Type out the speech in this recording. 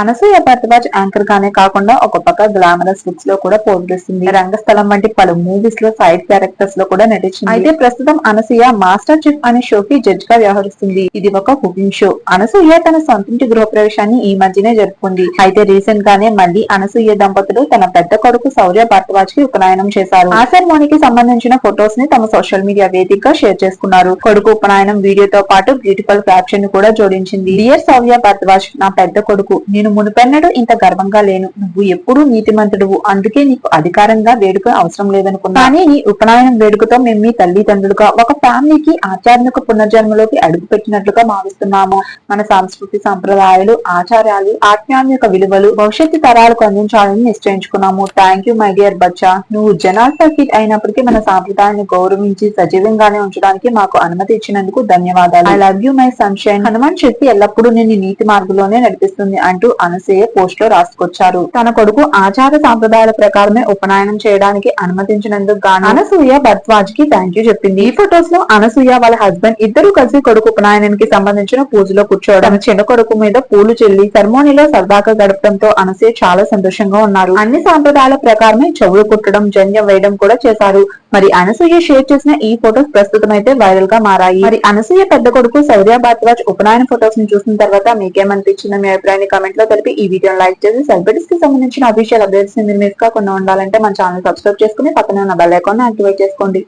Anasuya Bharadwaj anchor గానే కాకుండా ఒక పక్క గ్లామరస్ లుక్స్లో కూడా పోషిస్తుంది రంగస్థలం వంటి పలు మూవీస్లో సైడ్ క్యారెక్టర్స్లో కూడా నటించింది. అయితే ప్రస్తుతం అనసూయ మాస్టర్ చెఫ్ అనే షోకి జడ్జ్గా వ్యవహరిస్తుంది. ఇది ఒక కుకింగ్ షో. అనసూయ తన సొంతింటి గృహప్రవేశాన్ని ఈ మధ్యనే జరుపుకుంది. అయితే రీసెంట్ గానే మళ్ళీ అనసూయ దంపతులు తన పెద్ద కొడుకు సౌర్య భరద్వాజ్కి ఉపనయనం చేశారు. ఆ సెరమోనీకి సంబంధించిన ఫొటోస్ని తమ సోషల్ మీడియా వేదికగా షేర్ చేసుకున్నారు. కొడుకు ఉపనయనం వీడియోతో పాటు బ్యూటిఫుల్ క్యాప్షన్ని కూడా జోడించింది. డియర్ సౌర్య భరద్వాజ్ నా పెద్ద కొడుకు నేను మునుపెన్నడు ఇంత గర్వంగా లేను. నువ్వు ఎప్పుడూ నీతిమంతుడువు. అందుకే నీకు అధికారంగా వేడుక అవసరం లేదనుకున్నా. కానీ నీ ఉపనయనం వేడుకతో మేము మీ తల్లిదండ్రులుగా ఒక ఫ్యామిలీకి ఆధ్యాత్మిక పునర్జన్మలోకి అడుగు పెట్టినట్లుగా భావిస్తున్నాము. మన సంస్కృతి సంప్రదాయాలు ఆచారాలు ఆధ్యాత్మిక విలువలు భవిష్యత్తు తరాలకు అందించాలని నిశ్చయించుకున్నాము. థ్యాంక్ యూ మై డియర్ బచ్చా. నువ్వు జనాల్సా కిట్ అయినప్పటికీ మన సాంప్రదాయాన్ని గౌరవించి సజీవంగానే ఉంచడానికి మాకు అనుమతి ఇచ్చినందుకు ధన్యవాదాలు. I love you my sunshine Hanuman శక్తి ఎల్లప్పుడూ నేను నీతి మార్గంలోనే నడిపిస్తుంది అంటూ అనసూయ పోస్ట్లో రాసుకొచ్చారు. తన కొడుకు ఆచార సాంప్రదాయాల ప్రకారమే ఉపనయనం చేయడానికి అనుమతించినందుకు గాను అనసూయ భరద్వాజ్కి థ్యాంక్ యూ చెప్పింది. ఈ ఫొటోస్లో అనసూయ వాళ్ళ హస్బెండ్ ఇద్దరు కలిసి కొడుకు ఉపనయనానికి సంబంధించిన పూజలో కూర్చోవడం. తన చిన్న కొడుకు మీద పూలు చెల్లి సెరమోనీలో సరదాగా గడపడంతో అనసూయ చాలా సంతోషంగా ఉన్నారు. అన్ని సాంప్రదాయాల ప్రకారమే చెవులు కుట్టడం జంధ్యం వేయడం కూడా చేశారు. మరి అనసూయ షేర్ చేసిన ఈ ఫొటోస్ ప్రస్తుతం అయితే వైరల్గా మారాయి. మరి అనసూయ పెద్ద కొడుకు శౌర్య భారద్వాజ్ ఉపనయన ఫొటోస్ని చూసిన తర్వాత మీకేమనిపించిందో మీ అభిప్రాయాన్ని కామెంట్ లో తెలిపి ఈ వీడియో లైక్ చేసి సెలబ్రిటీస్కి సంబంధించిన అఫీషియల్ అప్డేట్స్ని మీరు మిస్ కాకుండా ఉండాలంటే మన ఛానల్ సబ్స్క్రైబ్ చేసుకుని పక్కనే ఉన్న బెల్ ఐకాన్ యాక్టివేట్ చేసుకోండి.